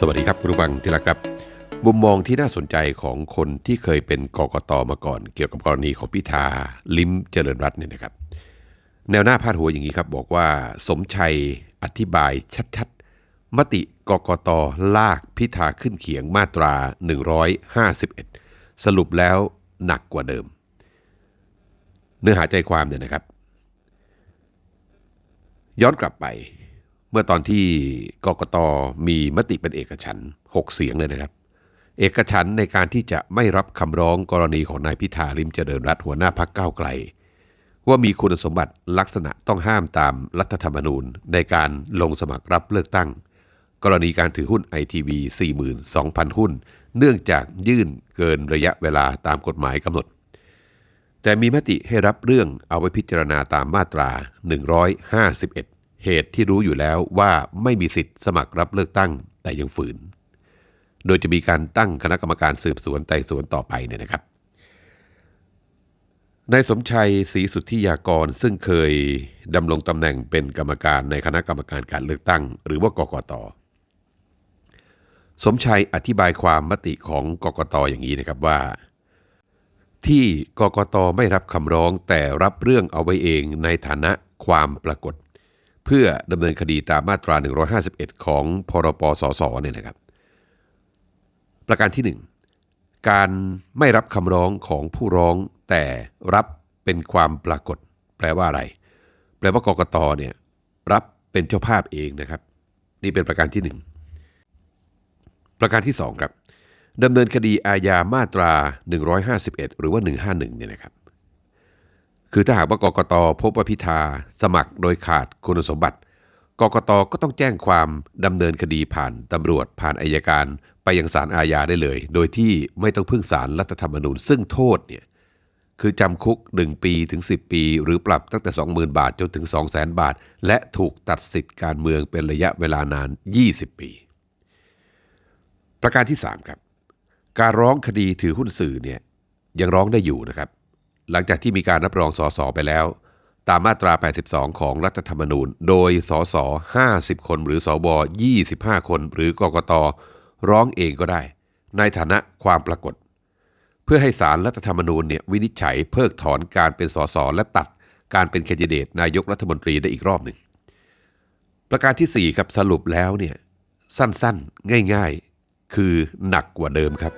สวัสดีครับคุณผู้ฟังที่รักครับ มุมมองที่น่าสนใจของคนที่เคยเป็นกกตมาก่อน เกี่ยวกับกรณีของพิธาลิ้มเจริญรัตน์เนี่ยนะครับ แนวหน้าพาดหัวอย่างนี้ครับ บอกว่าสมชัยอธิบายชัดๆ มติกกตลากพิธาขึ้นเขียงมาตรา 151 สรุปแล้วหนักกว่าเดิม เนื้อหาใจความเนี่ยนะครับ ย้อนกลับไป มื่อตอนที่กกตมีมติเป็นเอกฉันท์หกเสียงเลยนะครับ เอกฉันในการที่จะไม่รับคำร้องกรณีของนายพิธาลิมเจริญรัตหัวหน้าพักก้าวไกล ว่ามีคุณสมบัติลักษณะต้องห้ามตามรัฐธรรมนูญ ในการลงสมัครรับเลือกตั้ง กรณีการถือหุ้นไอทีวี42,000 หุ้น เนื่องจากยื่นเกินระยะเวลาตามกฎหมายกำหนด แต่มีมติให้รับเรื่องเอาไว้พิจารณาตามมาตรา 151 เหตุที่รู้อยู่แล้วว่าไม่มีสิทธิ์สมัครรับเลือกตั้งแต่ยังฝืน โดยจะมีการตั้งคณะกรรมการสืบสวนไต่สวนต่อไปเนี่ยนะครับนายสมชัยศรีสุทธิยากรซึ่งเคยดำรงตำแหน่งเป็นกรรมการในคณะกรรมการการเลือกตั้ง หรือว่ากกต สมชัยอธิบายความมติของกกตอย่างนี้นะครับว่า ที่กกตไม่รับคำร้องแต่รับเรื่องเอาไว้เองในฐานะความปรากฏ เพื่อดำเนินคดีตามมาตรา 151 ของพรปสสเนี่ยนะครับ ประการที่ 1 การไม่รับคำร้องของผู้ร้องแต่รับเป็นความปรากฏ แปลว่าอะไร แปลว่ากกตเนี่ยรับเป็นเจ้าภาพเองนะครับ นี่เป็นประการที่ 1 ประการที่ 2 ครับดำเนินคดีอาญามาตรา 151 หรือว่า 151เนี่ยนะครับ คือถ้าหากว่ากกตพบว่าพิธาสมัครโดยขาดคุณสมบัติ กกตก็ต้องแจ้งความดำเนินคดีผ่านตำรวจผ่านอายการ ไปยังศาลอาญาได้เลย โดยที่ไม่ต้องพึ่งศาลรัฐธรรมนูญ ซึ่งโทษเนี่ยคือจำคุก 1 ปีถึง 10 ปี หรือปรับตั้งแต่ 20,000 บาทจนถึง 200,000 บาท และถูกตัดสิทธิ์การเมืองเป็นระยะเวลานาน 20 ปี ประการที่ 3 ครับ การร้องคดีถือหุ้นสื่อเนี่ยยังร้องได้อยู่นะครับ หลังจากที่มีการรับรองสสไปแล้ว ตามมาตรา 82 ของรัฐธรรมนูญ โดยสส50 คน หรือสว25 คน หรือกกตร้องเองก็ได้ ในฐานะความปรากฏ เพื่อให้สารรัฐธรรมนูญเนี่ยวินิจฉัยเพิกถอนการเป็นสสและตัดการเป็นแคนดิเดตนายกรัฐมนตรีได้อีกรอบหนึ่ง ประการที่ 4 ครับสรุปแล้วเนี่ยสั้นๆ ง่าย ๆ คือหนักกว่าเดิมครับ